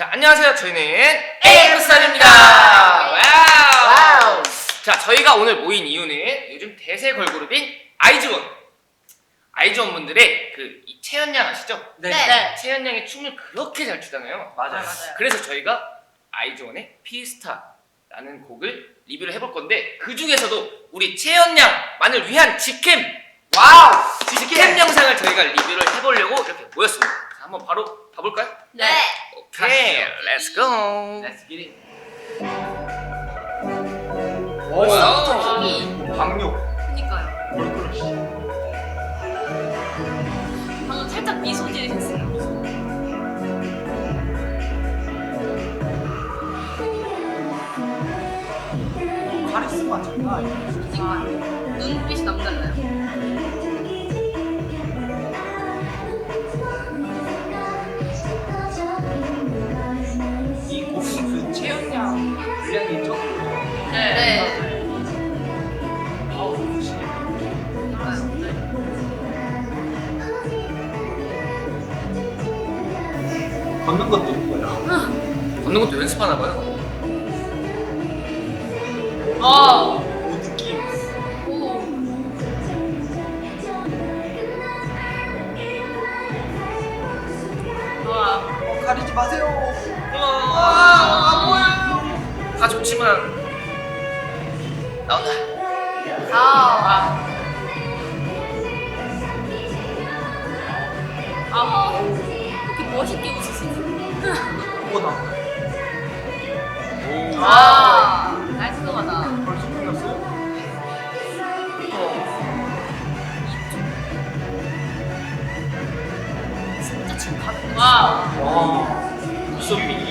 자, 안녕하세요. 저희는 에이프스타입니다. 와우. 자, 저희가 오늘 모인 이유는 요즘 대세 걸그룹인 아이즈원. 아이즈원 분들의 그 이- 채연 양 아시죠? 네. 네. 채연 양이 춤을 그렇게 잘 추잖아요. 맞아요. 맞아요. 그래서 저희가 아이즈원의 피스타라는 곡을 리뷰를 해볼 건데 그 중에서도 우리 채연 양만을 위한 직캠 와우! 직캠 영상을 저희가 리뷰를 해보려고 이렇게 모였습니다. 자, 한번 바로 봐볼까요? 네. 렛츠 고. Let's get it. 벌써부터 힘이. 박력. 그니까요. 걸크러쉬. 방금 살짝 미소 지으셨어요. 카리스마 장난 아니야. 그니까요. 눈빛이 남달라요. 걷는 것도 이거야. 걷는 것도 연습하나 봐요. 느낌. 오. 와. 어, 가리지 마세요. 아, 뭐야? 다 좋지만 나온다. 아. 아. 이렇게 멋있게 웃으시 네. 뭐다. 오. 아. 깔끔하다. 벌써 끝났어요? 진짜 와우. 와. 눈썹이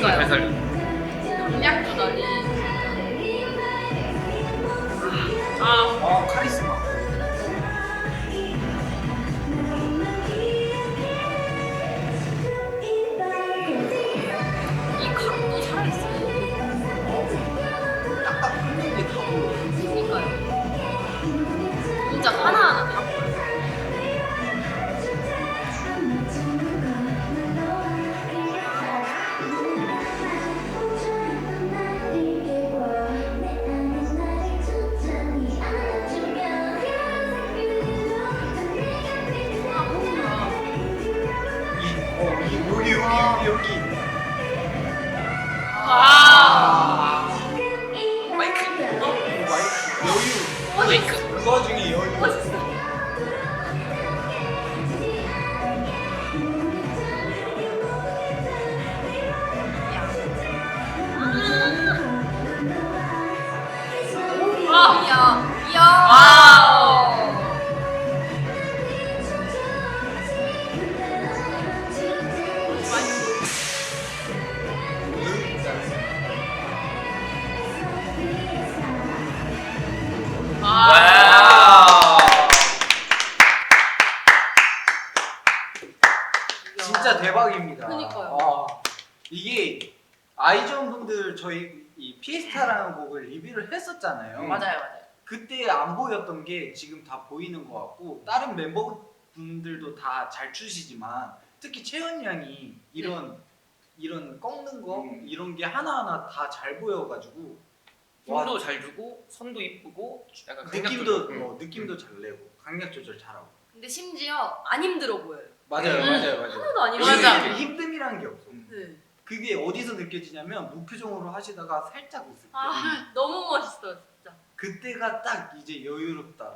너무 좋아요. 느 이게 아이존 분들 저희 이 피에스타라는 곡을 리뷰를 했었잖아요. 음. 맞아요, 맞아요. 그때 안 보였던 게 지금 다 보이는 것 같고 다른 멤버분들도 다 잘 추시지만 특히 채연 양이 이런 이런 꺾는 거 음. 이런 게 하나하나 다 잘 보여가지고 와, 힘도 잘 주고 선도 이쁘고 약간 느낌도 강약도 음. 어, 느낌도 잘 내고 강약 조절 잘하고 근데 심지어 안 힘들어 보여요. 맞아요 음. 맞아요 맞아요 하나도 안 힘들어. 이게 힘듦이라는 게 없어 음. 네. 그게 어디서 느껴지냐면 무표정으로 하시다가 살짝 웃을 때 아, 너무 멋있어요, 진짜. 그때가 딱 이제 여유롭다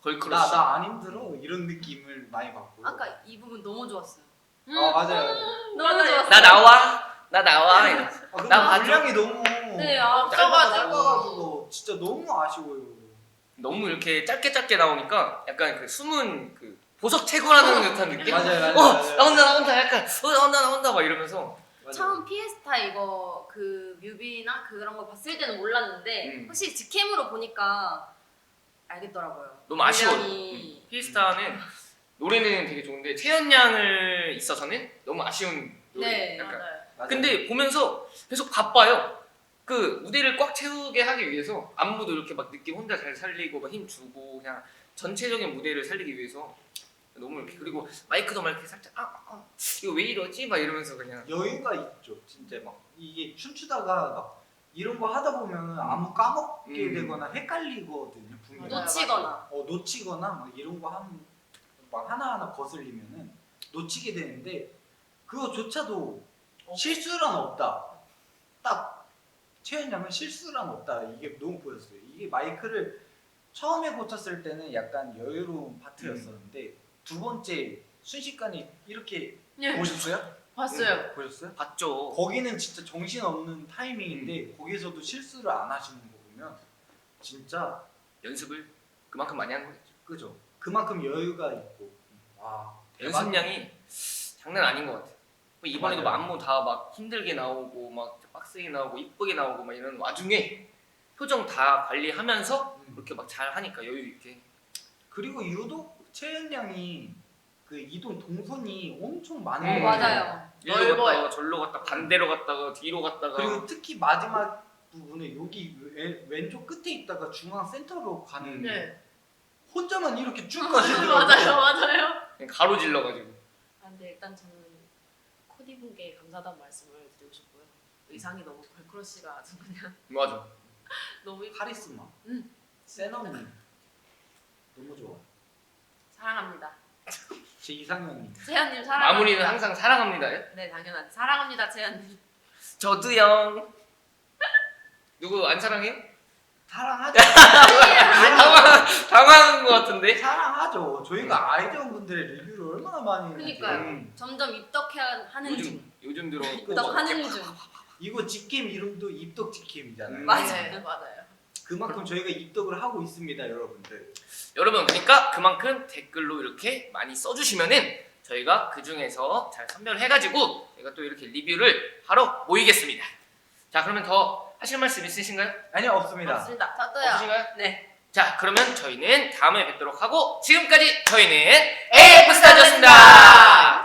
걸크러쉬. 나나안 힘들어 이런 느낌을 많이 받고 아까 이 부분 너무 좋았어요. 아 맞아요 너무 좋았어요. 나 나와. 나 나와 이러면서 아, 근데 나. 분량이 너무 네, 아, 짧아가지고. 짧아가지고 진짜 너무 아쉬워요. 너무 이렇게 짧게 짧게 나오니까 약간 그 숨은 그 보석 채굴하는 듯한 느낌? 맞아요, 맞아요. 어 맞아요. 나온다 나온다 약간 어 나온다 나온다 막 이러면서 맞아요. 처음 피에스타 이거 그 뮤비나 그런 거 봤을 때는 몰랐는데 음. 확실히 직캠으로 보니까 알겠더라고요. 너무 아쉬워요. 음, 피스타는 노래는 되게 좋은데 채연 양을 있어서는 너무 아쉬운 노래. 네, 약간. 맞아요. 맞아요. 근데 보면서 계속 바빠요. 그 무대를 꽉 채우게 하기 위해서 안무도 이렇게 막 느낌 혼자 잘 살리고 막 힘 주고 그냥 전체적인 무대를 살리기 위해서 너무 이렇게 그리고 마이크도 막 이렇게 살짝 아, 아, 아 이거 왜 이러지 막 이러면서 그냥 여유가 있죠. 진짜 막 이게 춤추다가 막 이런 거 하다 보면 아무 까먹게 음. 되거나 헷갈리거든요. 분명히. 놓치거나. 어, 놓치거나 막 이런 거 하면 막 하나하나 거슬리면은 놓치게 되는데 그거조차도 어. 실수란 없다. 딱 채연 양은 실수란 없다. 이게 너무 보였어요. 이게 마이크를 처음에 고쳤을 때는 약간 여유로운 파트였었는데 두 번째 순식간에 이렇게 네. 보셨어요? 봤어요. 보셨어요? 봤죠. 거기는 진짜 정신 없는 타이밍인데 거기서도 실수를 안 하시는 거 보면 진짜 연습을 그만큼 많이 하는 거겠죠. 그죠. 그만큼 여유가 있고 와 연습량이 장난 아닌 것 같아요. 뭐 이번에도 맞아요. 안무 다 막 힘들게 나오고 막 빡세게 나오고 이쁘게 나오고 막 이런 와중에 표정 다 관리하면서 음. 그렇게 막 잘 하니까 여유 있게 그리고 유독 채연 양이 그 이동 동선이 엄청 많은 음. 거 같아요. 맞아요. 일로 넓어요. 갔다가 절로 갔다 반대로 갔다가 뒤로 갔다가 그리고 특히 마지막 부분에 여기 왼- 왼쪽 끝에 있다가 중앙 센터로 가는 음. 네. 혼자만 이렇게 쭉 가시더라고요. 맞아요, 맞아요. 그냥 가로질러가지고 아, 근데 일단 저는 코디 분께 감사하다는 말씀을 드리고 싶고요. 의상이 너무 걸크러쉬가 아주 그냥 맞아. 너무 카리스마. 음. 센 언니. 너무 좋아. 사랑합니다. 제 이상형이. 채연님 사랑합니다. 마무리는 항상 사랑합니다. 네 당연하지. 사랑합니다 채연님. 저도요. 누구 안 사랑해요? 사랑하죠. 당황 당황한 것 같은데. 사랑하죠. 저희가 아이디어 분들의 리뷰를 얼마나 많이 했는지. 그러니까요. 음. 점점 입덕하는 중. 요즘 요즘 들어 입덕하는 중. 이거 직캠 이름도 입덕 직캠이잖아요. 음. 맞아요. 네, 맞아요. 그만큼 저희가 입덕을 하고 있습니다, 여러분들. 여러분 그러니까 그만큼 댓글로 이렇게 많이 써주시면은 저희가 그 중에서 잘 선별해가지고 저희가 또 이렇게 리뷰를 하러 모이겠습니다. 자 그러면 더 하실 말씀 있으신가요? 아니요, 없습니다. 맞습니다. 저도요. 없으신가요? 네. 자 그러면 저희는 다음에 뵙도록 하고 지금까지 저희는 에이프스타즈였습니다.